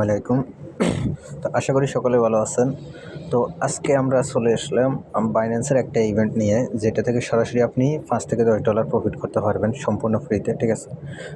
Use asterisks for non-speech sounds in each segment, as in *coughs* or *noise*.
আলাইকুম তো আশা করি সকলে ভালো আছেন। তো আজকে আমরা চলে আসলাম বাইন্যান্সের একটা ইভেন্ট নিয়ে, যেটা থেকে সরাসরি আপনি পাঁচ থেকে দশ ডলার প্রফিট করতে পারবেন সম্পূর্ণ ফ্রিতে ঠিক আছে?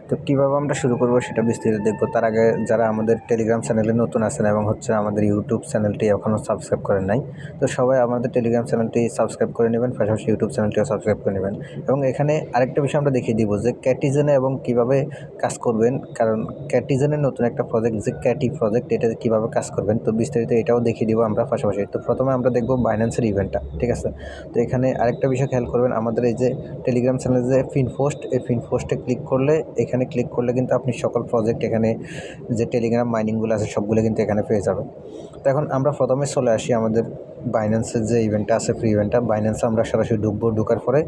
তো কীভাবে আমরা শুরু করব সেটা বিস্তারিত দেখব। তার আগে যারা আমাদের টেলিগ্রাম চ্যানেলে নতুন আছেন এবং হচ্ছে আমাদের ইউটিউব চ্যানেলটি এখনও সাবস্ক্রাইব করেন নাই, তো সবাই আমাদের টেলিগ্রাম চ্যানেলটি সাবস্ক্রাইব করে নেবেন, পাশাপাশি ইউটিউব চ্যানেলটিও সাবস্ক্রাইব করে নেবেন। এবং এখানে আরেকটা বিষয় আমরা দেখিয়ে দিব যে ক্যাটিজেনে এবং কীভাবে কাজ করবেন, কারণ ক্যাটিজেনের নতুন একটা প্রজেক্ট যে ক্যাটি প্রজেক্ট এটা কীভাবে কাজ করবেন। তো বিস্তারিত এটাও দেখিয়ে দিব আমরা পাশাপাশি। তো প্রথমে আমরা দেখব বাইন্যান্সের ইভেন্টটা ঠিক আছে? তো এখানে আরেকটা বিষয় খেয়াল করবেন, আমাদের এই যে টেলিগ্রাম চ্যানেলে যে ফিন পোস্ট এই ফিন পোস্টে ক্লিক করলে, এখানে ক্লিক করলে কিন্তু আপনি সকল প্রজেক্ট এখানে যে টেলিগ্রাম মাইনিংগুলো আছে, সবগুলো কিন্তু এখানে পেয়ে যাবেন। তো এখন আমরা প্রথমে চলে আসি আমাদের বাইন্যান্সের যে ইভেন্টটা আছে ফ্রি ইভেন্টটা বাইন্যান্সে আমরা সরাসরি ঢুকবো, ঢুকার পরে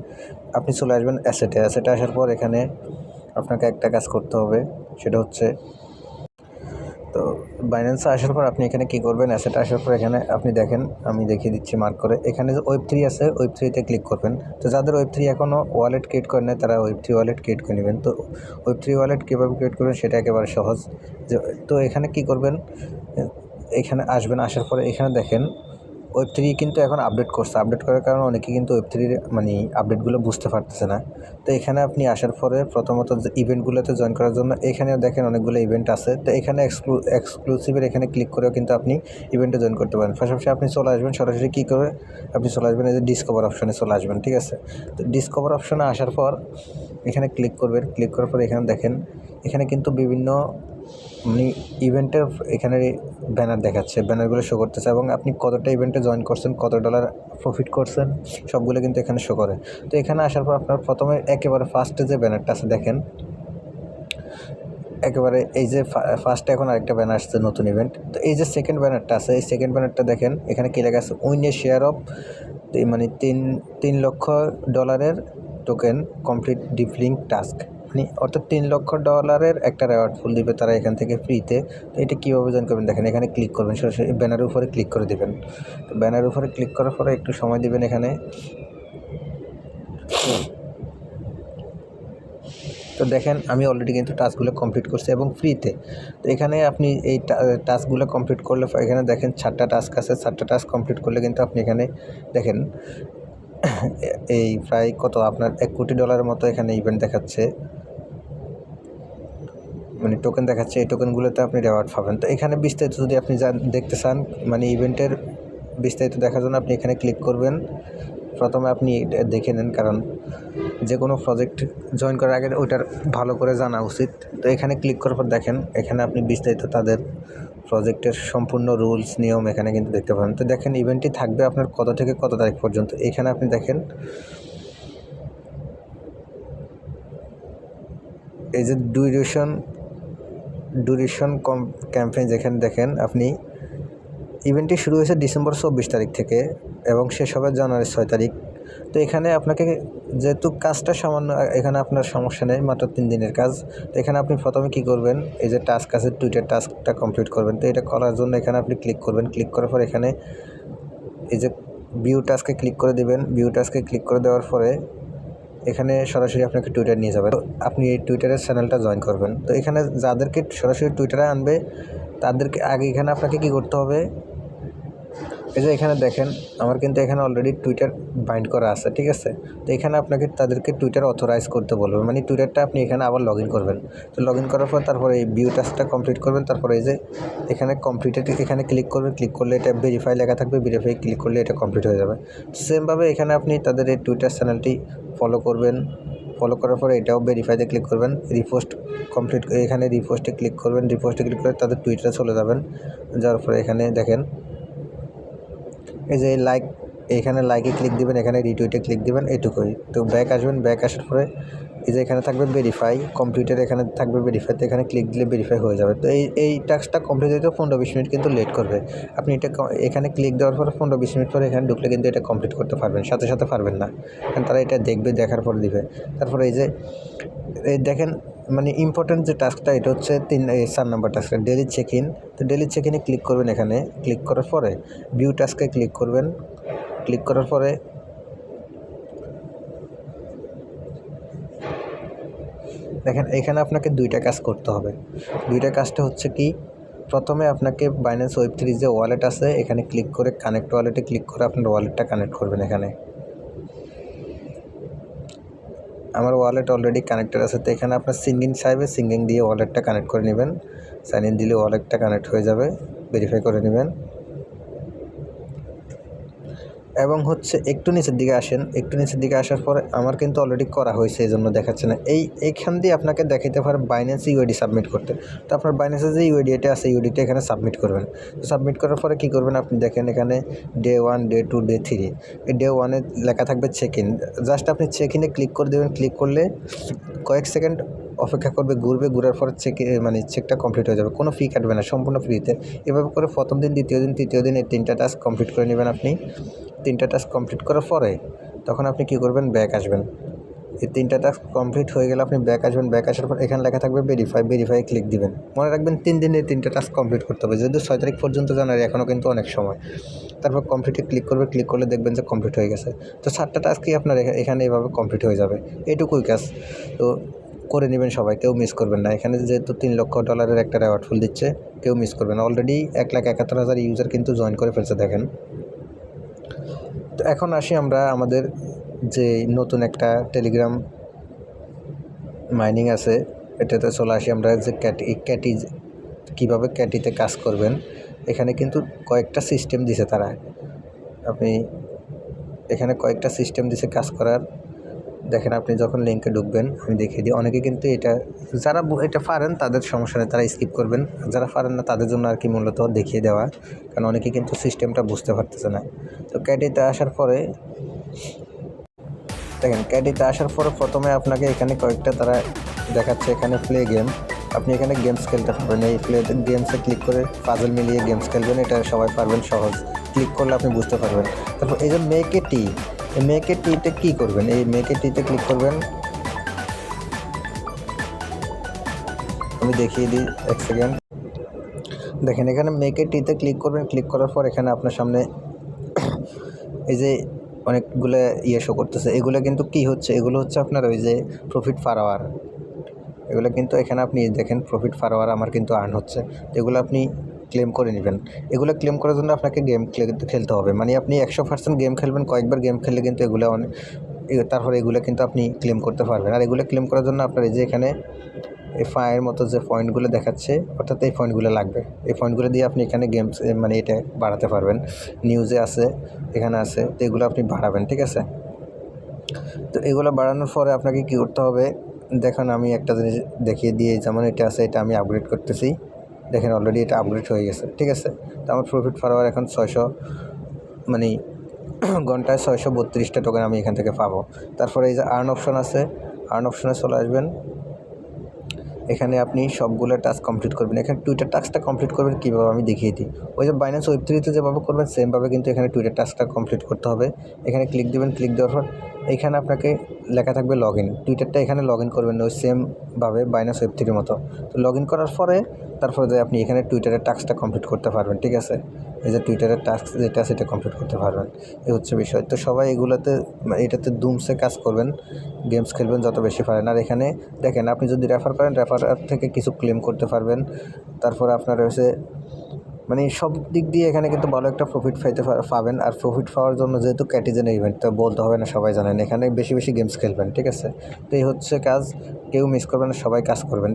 আপনি চলে আসবেন অ্যাসেটে অ্যাসেটে আসার পর এখানে আপনাকে একটা কাজ করতে হবে, সেটা হচ্ছে তো বাইন্যান্সে আসার পর আপনি এখানে কি করবেন? অ্যাসেট আসার পর এখানে আপনি দেখেন, আমি দেখিয়ে দিচ্ছি মার্ক করে। এখানে যে ওয়েব থ্রি আছে ওয়েব থ্রিতে ক্লিক করবেন। তো যাদের ওয়েব থ্রি এখনও ওয়ালেট ক্রিয়েট করে নেয় তারা ওয়েব থ্রি ওয়ালেট ক্রিয়েট করে নেবেন। তো ওয়েব থ্রি ওয়ালেট কীভাবে ক্রিয়েট করবেন, সেটা একেবারে সহজ। তো এখানে কি করবেন? এখানে আসবেন, আসার পরে এখানে দেখেন ওয়েব থ্রি কিন্তু এখন আপডেট করছে। আপডেট করার কারণে অনেকে কিন্তু ওয়েব থ্রির মানে আপডেটগুলো বুঝতে পারতেছে না। তো এখানে আপনি আসার পরে প্রথমত ইভেন্টগুলোতে জয়েন করার জন্য, এখানেও দেখেন অনেকগুলো ইভেন্ট আছে। তো এখানে এক্সক্লু এক্সক্লুসিভের এখানে ক্লিক করেও কিন্তু আপনি ইভেন্টে জয়েন করতে পারেন। পাশাপাশি আপনি চলে আসবেন, সরাসরি কী করে? আপনি চলে আসবেন এই যে ডিসকভার অপশানে চলে আসবেন, ঠিক আছে? তো ডিসকভার অপশানে আসার পর এখানে ক্লিক করবেন। ক্লিক করার পর এখানে দেখেন, এখানে কিন্তু বিভিন্ন মানে ইভেন্টের এখানে ব্যানার দেখাচ্ছে ব্যানারগুলো শো করতেছে এবং আপনি কতটা ইভেন্টে জয়েন করছেন, কত ডলার প্রফিট করছেন, সবগুলো কিন্তু এখানে শো করে। তো এখানে আসার পর আপনার প্রথমে একেবারে ফার্স্টে যে ব্যানারটা আছে দেখেন, একেবারে এই যে ফার্স্টে এখন আরেকটা ব্যানার আসছে নতুন ইভেন্ট তো এই যে সেকেন্ড ব্যানারটা আছে, এই সেকেন্ড ব্যানারটা দেখেন, এখানে কী লেখা আছে, উইন এ শেয়ার অফ মানে তিন তিন লক্ষ ডলারের টোকেন কমপ্লিট ডিফলিং টাস্ক মানে অর্থাৎ তিন লক্ষ ডলারের একটা রেওয়ার্ড ফুল দিবে তারা এখান থেকে ফ্রিতে তো এটা কীভাবে জয়েন করবেন? দেখেন, এখানে ক্লিক করবেন, সরাসরি ব্যানারের উপরে ক্লিক করে দেবেন। ব্যানারের উপরে ক্লিক করার পরে একটু সময় দিবেন এখানে। তো দেখেন, আমি অলরেডি কিন্তু টাস্কগুলো কমপ্লিট করছি এবং ফ্রিতে তো এখানে আপনি এই টাস্কগুলো কমপ্লিট করলে এখানে দেখেন চারটা টাস্ক আছে। চারটা টাস্ক কমপ্লিট করলে কিন্তু আপনি এখানে দেখেন, এই প্রায় কত? আপনার এক কোটি ডলারের মতো এখানে ইভেন্ট দেখাচ্ছে। মানে টোকেন দেখাচ্ছে, এই টোকেনগুলোতে আপনি রেওয়ার্ড পাবেন। তো এখানে বিস্তারিত যদি আপনি দেখতে চান মানে ইভেন্টের বিস্তারিত দেখার জন্য আপনি এখানে ক্লিক করবেন। প্রথমে আপনি দেখে নেন, কারণ যে কোনো প্রজেক্ট জয়েন করার আগে ওইটার ভালো করে জানা উচিত। তো এখানে ক্লিক করার পর দেখেন, এখানে আপনি বিস্তারিত তাদের প্রজেক্টের সম্পূর্ণ রুলস নিয়ম এখানে কিন্তু দেখতে পাবেন। তো দেখেন ইভেন্টটি থাকবে আপনার কত থেকে কত তারিখ পর্যন্ত। এখানে আপনি দেখেন, এই যে ডিউরেশন ডিউরেশন কম ক্যাম্পেইন যেখানে দেখেন আপনি ইভেন্টটি শুরু হয়েছে ডিসেম্বর চব্বিশ তারিখ থেকে এবং শেষ হবে জানুয়ারি ছয় তারিখ। তো এখানে আপনাকে যেহেতু কাজটা সামান্য, এখানে আপনার সমস্যা নেই, মাত্র তিন দিনের কাজ। তো এখানে আপনি প্রথমে কি করবেন, এই যে টাস্ক আছে টুইটার টাস্কটা কমপ্লিট করবেন। তো এটা করার জন্য এখানে আপনি ক্লিক করবেন। ক্লিক করার পর এখানে এই যে ভিউ টাস্কে ক্লিক করে দেবেন। ভিউ টাস্কে ক্লিক করে দেওয়ার পরে এখানে সরাসরি আপনাকে টুইটার নিয়ে যাবে। তো আপনি এই টুইটারের চ্যানেলটা জয়েন করবেন। তো এখানে যাদেরকে সরাসরি টুইটারে আনবে, তাদেরকে আগে এখানে আপনাকে কি করতে হবে? এই যে এখানে দেখেন, আমার কিন্তু এখানে অলরেডি টুইটার বাইন্ড করা আছে, ঠিক আছে? তো এখানে আপনাকে তাদেরকে টুইটার অথরাইজ করতে বলবে। মানে টুইটারটা আপনি এখানে আবার লগ করবেন। তো লগ করার পর তারপরে এই ভিউ টাস্কটা কমপ্লিট করবেন। তারপরে এই যে এখানে কমপ্লিটেড এখানে ক্লিক করবেন। ক্লিক করলে এটা ভেরিফাই লেখা থাকবে। ভেরিফাই ক্লিক করলে এটা কমপ্লিট হয়ে যাবে। সেমভাবে এখানে আপনি তাদের এই টুইটার চ্যানেলটি ফলো করবেন। ফলো করার পরে এটাও ভেরিফাইতে ক্লিক করবেন। রিপোস্ট কমপ্লিট এখানে রিপোস্টে ক্লিক করবেন। রিপোস্টে ক্লিক করে তাদের টুইটারে চলে যাবেন। যাওয়ার পরে এখানে দেখেন এই যে লাইক এখানে লাইকে ক্লিক দিবেন, এখানে রিটুইটে ক্লিক দিবেন, এটুকুই। তো ব্যাক আসবেন ব্যাক আসার পরে এই যে এখানে থাকবে ভেরিফাই কম্পিউটার এখানে থাকবে ভেরিফাই তো এখানে ক্লিক দিলে ভেরিফাই হয়ে যাবে। তো এই এই টাস্কটা কমপ্লিট হতে পনেরো বিশ মিনিট কিন্তু লেট করবে। আপনি এটা এখানে ক্লিক দেওয়ার পরে পনেরো বিশ মিনিট পরে এখানে ঢুকলে কিন্তু এটা কমপ্লিট করতে পারবেন, সাথে সাথে পারবেন না। কারণ তারা এটা দেখবে, দেখার পর দিবে। তারপরে এই যে, এই দেখেন মানে ইম্পর্ট্যান্ট যে টাস্কটা এটা হচ্ছে তিন চার নাম্বার টাস্কটা ডেলি চেক ইন তো ডেলি চেক ইনে ক্লিক করবেন এখানে। ক্লিক করার পরে ভিউ টাস্কে ক্লিক করবেন। ক্লিক করার পরে দেখেন, এখানে আপনাকে দুইটা কাজ করতে হবে। দুইটা কাজটা হচ্ছে কি, প্রথমে আপনাকে বাইন্যান্স ওয়েব থ্রি যে ওয়ালেট আছে, এখানে ক্লিক করে কানেক্ট ওয়ালেটে ক্লিক করে আপনার ওয়ালেটটা কানেক্ট করবেন এখানে। আমার ওয়ালেট অলরেডি কানেক্টেড আছে, তো এখানে আপনার সিঙ্গিং চাইবে সিঙ্গিং দিয়ে ওয়ালেটটা কানেক্ট করে নেবেন। সাইন ইন দিলে ওয়ালেটটা কানেক্ট হয়ে যাবে ভেরিফাই করে নেবেন। এবং হচ্ছে একটু নিচের দিকে আসেন। একটু নিচের দিকে আসার পরে আমার কিন্তু অলরেডি করা হয়েছে এই জন্য দেখাচ্ছে না। এই, এইখান দিয়ে আপনাকে দেখাইতে পারে বাইন্যান্স ইউআইডি সাবমিট করতে। তো আপনার বাইন্যান্সের যে ইউআইডি এটা আছে ইউআইডিটা এখানে সাবমিট করবেন। তো সাবমিট করার পরে কী করবেন আপনি দেখেন এখানে day one day two day three এই ডে ওয়ানে লেখা থাকবে চেক ইন জাস্ট আপনি চেক ইনে ক্লিক করে দেবেন। ক্লিক করলে কয়েক সেকেন্ড অপেক্ষা করবে, ঘুরবে, ঘুরার পর চেক মানে চেকটা কমপ্লিট হয়ে যাবে। কোনো ফি কাটবে না, সম্পূর্ণ ফ্রিতে এভাবে করে প্রথম দিন, দ্বিতীয় দিন, তৃতীয় দিন এই তিনটা টাস্ক কমপ্লিট করে নেবেন আপনি। তিনটা টাস্ক কমপ্লিট করার পরে তখন আপনি কী করবেন? ব্যাক আসবেন। এই তিনটা টাস্ক কমপ্লিট হয়ে গেলে আপনি ব্যাক আসবেন। ব্যাক আসার পর এখানে লেখা থাকবে ভেরিফাই ভেরিফাই ক্লিক দিবেন। মনে রাখবেন তিন দিনে তিনটা টাস্ক কমপ্লিট করতে হবে। যেহেতু ছয় তারিখ পর্যন্ত জানার এখনও কিন্তু অনেক সময়। তারপর কমপ্লিটে ক্লিক করবে। ক্লিক করলে দেখবেন যে কমপ্লিট হয়ে গেছে। তো সাতটা টাস্কই আপনার এখা- এখানে এভাবে কমপ্লিট হয়ে যাবে। এইটুকুই কাজ। তো করে নেবেন সবাই। কেউ মিস করবেন না। এখানে যেহেতু তিন লক্ষ ডলারের একটা রেওয়ার্ড ফুল দিচ্ছে, কেউ মিস করবেন অলরেডি এক লাখ একাত্তর হাজার ইউজার কিন্তু জয়েন করে ফেলছে, দেখেন। এখন আসি আমরা আমাদের যে নতুন একটা টেলিগ্রাম মাইনিং আছে, এটাতে চলে আসি আমরা যে ক্যাটি ক্যাটি কীভাবে ক্যাটিতে কাজ করবেন। এখানে কিন্তু কয়েকটা সিস্টেম দিছে তারা। আপনি এখানে কয়েকটা সিস্টেম দিছে কাজ করার দেখেন আপনি যখন লিঙ্কে ঢুকবেন, আমি দেখিয়ে দিই। অনেকে কিন্তু এটা, যারা এটা পারেন, তাদের সমস্যা নেই, তারা স্কিপ করবেন। যারা পারেন না, তাদের জন্য আর কি মূলত দেখিয়ে দেওয়া। কারণ অনেকে কিন্তু সিস্টেমটা বুঝতে পারতেছে না। তো ক্যাটিতে আসার পরে, দেখেন, ক্যাডিতে আসার পরে প্রথমে আপনাকে এখানে কয়েকটা তারা দেখাচ্ছে। এখানে প্লে গেম আপনি এখানে গেমস খেলতে পারবেন। এই প্লে গেমসে ক্লিক করে পাজল মিলিয়ে গেমস খেলবেন। এটা সবাই পারবেন সহজ। ক্লিক করলে আপনি বুঝতে পারবেন। তারপর এই যে মেকে টি এই মেকে টিতে কী করবেন? এই মেকে টিতে ক্লিক করবেন। আমি দেখিয়ে দিই এক সেকেন্ড দেখেন, এখানে মেকে টিতে ক্লিক করবেন। ক্লিক করার পর এখানে আপনার সামনে *coughs* এই যে অনেকগুলো ইয়ে শো করতেছে। এগুলো কিন্তু কি হচ্ছে? এগুলো হচ্ছে আপনার ওই যে প্রফিট পার আওয়ার এগুলো কিন্তু এখানে আপনি দেখেন প্রফিট পার আওয়ার আমার কিন্তু আর্ন হচ্ছে। এগুলো আপনি ক্লেম করে নেবেন। এগুলো ক্লেম করার জন্য আপনাকে গেম খেলতে হবে। মানে আপনি একশো পার্সেন্ট গেম খেলবেন, কয়েকবার গেম খেললে কিন্তু এগুলো অনেক তারপরে এগুলো কিন্তু আপনি ক্লেম করতে পারবেন। আর এগুলো ক্লেম করার জন্য আপনার এই যে এখানে এই ফায়ের মতো যে পয়েন্টগুলো দেখাচ্ছে, অর্থাৎ এই পয়েন্টগুলো লাগবে। এই পয়েন্টগুলো দিয়ে আপনি এখানে গেমস মানে এটা বাড়াতে পারবেন। নিউজে আছে, এখানে আছে, তো এগুলো আপনি বাড়াবেন, ঠিক আছে? তো এগুলো বাড়ানোর পরে আপনাকে কী করতে হবে? দেখেন, আমি একটা জিনিস দেখিয়ে দিয়ে যেমন এটা আছে, এটা আমি আপগ্রেড করতেছি। দেখেন অলরেডি এটা আপগ্রেড হয়ে গেছে, ঠিক আছে? তো আমার প্রফিট ফারওয়ার এখন ছয়শো মানে *clears throat* ঘন্টায় ছয়শো বত্রিশটা টোকেন আমি এখান থেকে পাবো। তারপরে এই যে আর্ন অপশন আছে আর্ন অপশনে চলে আসবেন। এখানে আপনি সবগুলো টাস্ক কমপ্লিট করবেন। এখানে টুইটার টাস্কটা কমপ্লিট করবেন কীভাবে আমি দেখিয়ে দিই। ওই যে বাইন্যান্স ওয়েব থ্রিতে যেভাবে করবেন সেমভাবে কিন্তু এখানে টুইটার টাস্কটা কমপ্লিট করতে হবে। এখানে ক্লিক দিবেন ক্লিক দেওয়ার পর এখানে আপনাকে লেখা থাকবে লগ ইন টুইটারটা এখানে লগ ইন করবেন ওই সেমভাবে বাইন্যান্স ওয়েব থ্রির মতো। তো লগ ইন করার পরে, তারপরে আপনি এখানে টুইটারের টাস্কটা কমপ্লিট করতে পারবেন, ঠিক আছে? এই যে টুইটারের টাস্ক যেটা সেটা কমপ্লিট করতে পারবেন। এই হচ্ছে বিষয়। তো সবাই এগুলোতে মানে এটাতে দুমসে কাজ করবেন গেমস খেলবেন যত বেশি পারেন। আর এখানে দেখেন, আপনি যদি রেফার করেন রেফার থেকে কিছু ক্লেম করতে পারবেন। তারপর আপনার হচ্ছে মানে সব দিক দিয়ে এখানে কিন্তু ভালো একটা প্রফিট পাইতে পাবেন। আর প্রফিট পাওয়ার জন্য যেহেতু ক্যাটিজেন ইভেন্ট তো বলতে হবে না, সবাই জানেন। এখানে বেশি বেশি গেমস খেলবেন, ঠিক আছে? তো এই হচ্ছে কাজ। কেউ মিস করবেন সবাই কাজ করবেন, ঠিক